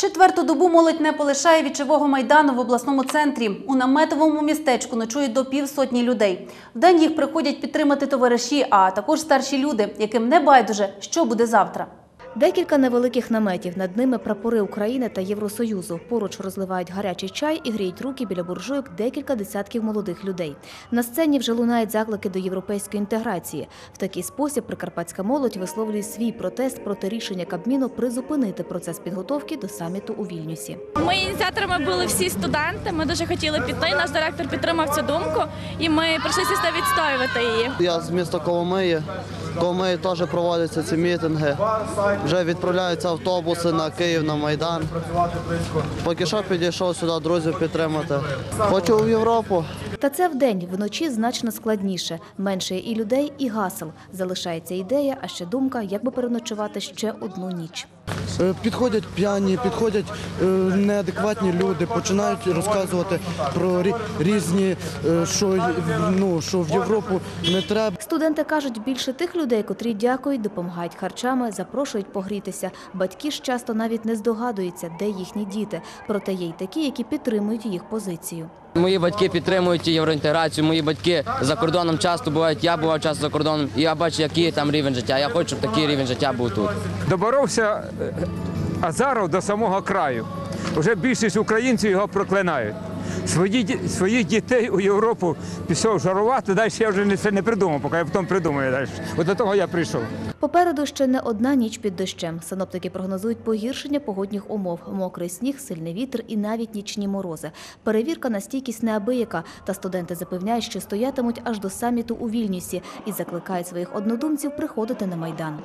Четверту добу молодь не полишає вічового майдану в обласному центрі. У наметовому містечку ночують до півсотні людей. Вдень їх приходять підтримати товариші, а також старші люди, яким не байдуже, що буде завтра. Декілька невеликих наметів. Над ними прапори України та Євросоюзу. Поруч розливають гарячий чай і гріють руки біля буржуйок декілька десятків молодих людей. На сцені вже лунають заклики до європейської інтеграції. В такий спосіб прикарпатська молодь висловлює свій протест проти рішення Кабміну призупинити процес підготовки до саміту у Вільнюсі. Ми ініціаторами були всі студенти. Ми дуже хотіли піти. Наш директор підтримав цю думку, і ми прийшли сюди відстоювати її. Я з міста Коломиї. Коломиї теж проводяться ці мітинги. Вже відправляються автобуси на Київ на Майдан. Поки що підійшов сюди друзів підтримати. Хочу в Європу. Та це вдень, вночі значно складніше. Менше і людей, і гасел. Залишається ідея, а ще думка, як би переночувати ще одну ніч. Е, Підходять п'яні, підходять е, неадекватні люди, починають розказувати про різні, е, що, ну, що в Європу не треба. Студенти кажуть, більше тих людей, котрі дякують, допомагають харчами, запрошують погрітися. Батьки ж часто навіть не здогадуються, де їхні діти. Проте є й такі, які підтримують їх позицію. Мої батьки підтримують євроінтеграцію. Мої батьки за кордоном часто бувають. Я бував часто за кордоном, і я бачу, який там рівень життя. Я хочу, щоб такий рівень життя був тут. доборовся е, Азаров до самого краю. Уже більшість українців його проклинають. Свої, своїх дітей у Європу пішов жарувати, далі я вже не, це не придумав, поки я потім придумаю далі. От до того я прийшов. Попереду ще не одна ніч під дощем. Синоптики прогнозують погіршення погодних умов: мокрий сніг, сильний вітер і навіть нічні морози. Перевірка на стійкість неабияка. Та студенти запевняють, що стоятимуть аж до саміту у Вільнюсі і закликають своїх однодумців приходити на майдан.